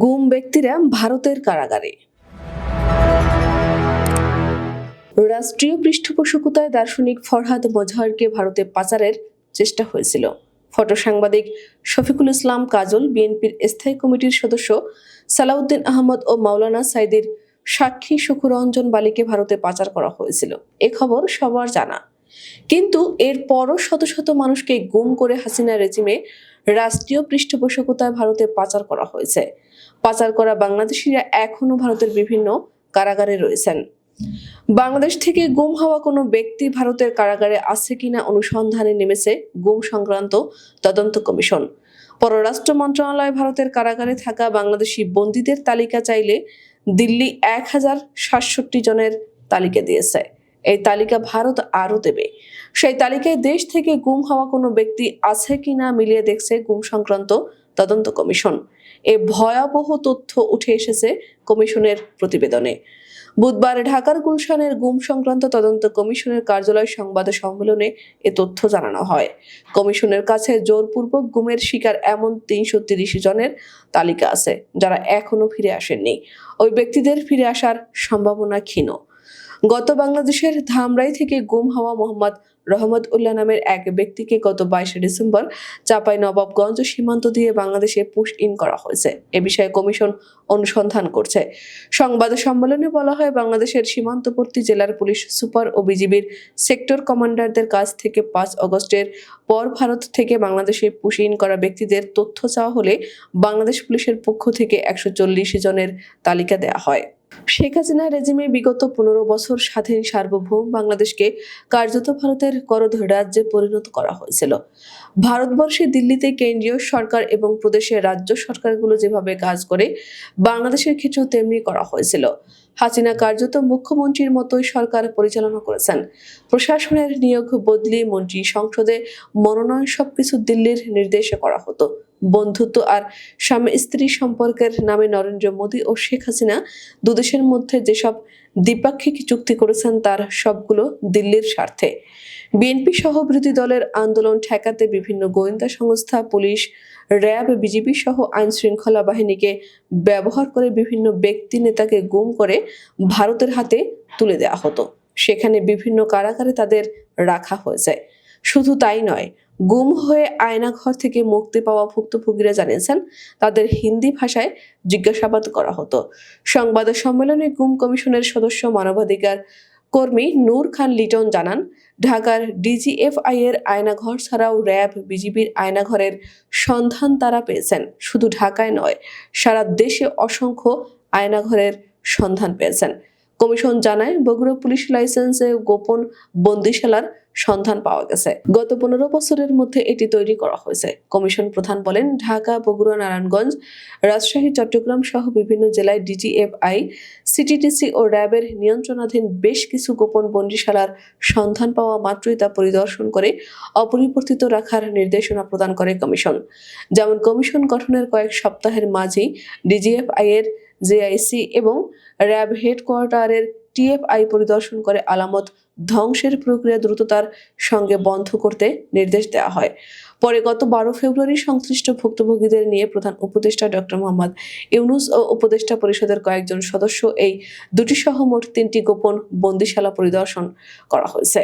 গুম ব্যক্তিরা ভারতের কারাগারে। রাষ্ট্রীয় পৃষ্ঠপোষকতায় দার্শনিক ফরহাদ মজহারকে ভারতে পাচারের চেষ্টা হয়েছিল। ফটো সাংবাদিক শফিকুল ইসলাম কাজল, বিএনপির স্থায়ী কমিটির সদস্য সালাউদ্দিন আহমদ ও মাওলানা সাইদির সাক্ষী সুখুরঞ্জন বালিকে ভারতে পাচার করা হয়েছিল। এ খবর সবার জানা। কিন্তু এর পরও শত শত মানুষকে গুম করে হাসিনা রেজিমে রাষ্ট্রীয় পৃষ্ঠপোষকতায় ভারতে পাচার করা হয়েছে। পাচার করা বাংলাদেশিরা এখনও ভারতের বিভিন্ন কারাগারে রয়েছেন। বাংলাদেশ থেকে গুম হওয়া কোনো ব্যক্তি ভারতের কারাগারে আছে কিনা অনুসন্ধানে নেমেছে গুম সংক্রান্ত তদন্ত কমিশন। পররাষ্ট্র মন্ত্রণালয় ভারতের কারাগারে থাকা বাংলাদেশি বন্দীদের তালিকা চাইলে দিল্লি এক হাজার সাতষট্টি জনের তালিকা দিয়েছে। এই তালিকা ভারত আরও দেবে। সেই তালিকায় দেশ থেকে গুম হওয়া কোনো ব্যক্তি আছে কিনা মিলিয়ে দেখছে গুম সংক্রান্ত তদন্ত কমিশন। এ ভয়াবহ তথ্য উঠে এসেছে কমিশনের প্রতিবেদনে। বুধবার ঢাকার গুলশানের গুম সংক্রান্ত তদন্ত কমিশনের কার্যালয় সংবাদ সম্মেলনে এ তথ্য জানানো হয়। কমিশনের কাছে জোরপূর্বক গুমের শিকার এমন তিনশো তিরিশ জনের তালিকা আছে, যারা এখনও ফিরে আসেননি। ওই ব্যক্তিদের ফিরে আসার সম্ভাবনা ক্ষীণ। গত বাংলাদেশের ধামরাই থেকে গুম হওয়া মোহাম্মদ রহমত উল্লাহ নামের এক ব্যক্তিকে গত বাইশে ডিসেম্বর চাপাই নবাবগঞ্জ সীমান্ত দিয়ে বাংলাদেশে পুশ ইন করা হয়েছে। এ বিষয়ে কমিশন অনুসন্ধান করছে। সংবাদ সম্মেলনে বলা হয়, বাংলাদেশের সীমান্তবর্তী জেলার পুলিশ সুপার ও বিজিবির সেক্টর কমান্ডারদের কাছ থেকে পাঁচ অগস্টের পর ভারত থেকে বাংলাদেশে পুশ ইন করা ব্যক্তিদের তথ্য চাওয়া হলে বাংলাদেশ পুলিশের পক্ষ থেকে একশো চল্লিশ জনের তালিকা দেওয়া হয়। শেখ হাসিনা রেজিমে বিগত পনেরো বছর স্বাধীন সার্বভৌম বাংলাদেশকে কার্যত ভারতের করধ রাজ্যে পরিণত করা হয়েছিল। ভারতবর্ষে দিল্লিতে কেন্দ্রীয় সরকার এবং প্রদেশের রাজ্য সরকারগুলো যেভাবে কাজ করে, বাংলাদেশের ক্ষেত্রেও তেমনি করা হয়েছিল। হাসিনা কার্যত মুখ্যমন্ত্রীর মতোই সরকার পরিচালনা করেছেন। প্রশাসনের নিয়োগ বদলি, মন্ত্রী সংসদে মনোনয়ন সবকিছু দিল্লির নির্দেশে করা হতো। বন্ধুত্ব আর স্বামী স্ত্রী সম্পর্কের নামে নরেন্দ্র মোদী ও শেখ হাসিনা দুদেশের মধ্যে যেসব দ্বিপাক্ষিক চুক্তি করেছেন, তার সবগুলো দিল্লির স্বার্থে। বিএনপি সহ বিরোধী দলের আন্দোলন ঠেকাতে বিভিন্ন গোয়েন্দা সংস্থা, পুলিশ, র্যাব, বিজিবি সহ আইন শৃঙ্খলা বাহিনীকে ব্যবহার করে বিভিন্ন ব্যক্তি নেতাকে গুম করে ভারতের হাতে তুলে দেওয়া হতো। সেখানে বিভিন্ন কারাগারে তাদের রাখা হয়েছে। শুধু তাই নয় গুম হয়ে আয়নাঘর থেকে মুক্তি পাওয়া ভুক্তভোগীরা জানিয়েছেন, তাদের হিন্দি ভাষায় জিজ্ঞাসাবাদ করা হতো। সংবাদ সম্মেলনে গুম কমিশনের সদস্য, মানবাধিকার কর্মী নূর খান লিটন জানান, ঢাকার ডিজিএফআই এর আয়নাঘর ছাড়াও র্যাব, বিজিবির আয়নাঘরের সন্ধান তারা পেয়েছেন। শুধু ঢাকায় নয়, সারা দেশে অসংখ্য আয়নাঘরের সন্ধান পেয়েছেন। কমিশন জানায়, বগুড়া পুলিশ লাইসেন্সে গোপন বন্দিশালার সন্ধান পাওয়া গেছে। গত পনেরো বছরের মধ্যে এটি তৈরি করা হয়েছে। কমিশন প্রধান বলেন, ঢাকা, বগুড়া, নারায়ণগঞ্জ, রাজশাহী, চট্টগ্রাম সহ বিভিন্ন জেলায় ডিজিএফআই সিটিটিসি ও র্যাবের নিয়ন্ত্রণাধীন বেশ কিছু গোপন বন্দিশালার সন্ধান পাওয়া মাত্রই তা পরিদর্শন করে অপরিবর্তিত রাখার নির্দেশনা প্রদান করে কমিশন। যেমন কমিশন গঠনের কয়েক সপ্তাহের মাঝেই ডিজিএফআই এর জেআইসি এবং র্যাব হেডকোয়ার্টারের টিএফআই পরিদর্শন করে আলামত ধ্বংসের প্রক্রিয়া দ্রুততার সঙ্গে বন্ধ করতে নির্দেশ দেওয়া হয়। পরে গত বারো ফেব্রুয়ারি সংশ্লিষ্ট ভুক্তভোগীদের নিয়ে প্রধান উপদেষ্টা ডক্টর মোহাম্মদ ইউনুস ও উপদেষ্টা পরিষদের কয়েকজন সদস্য এই দুটি সহ মোট তিনটি গোপন বন্দিশালা পরিদর্শন করা হয়েছে।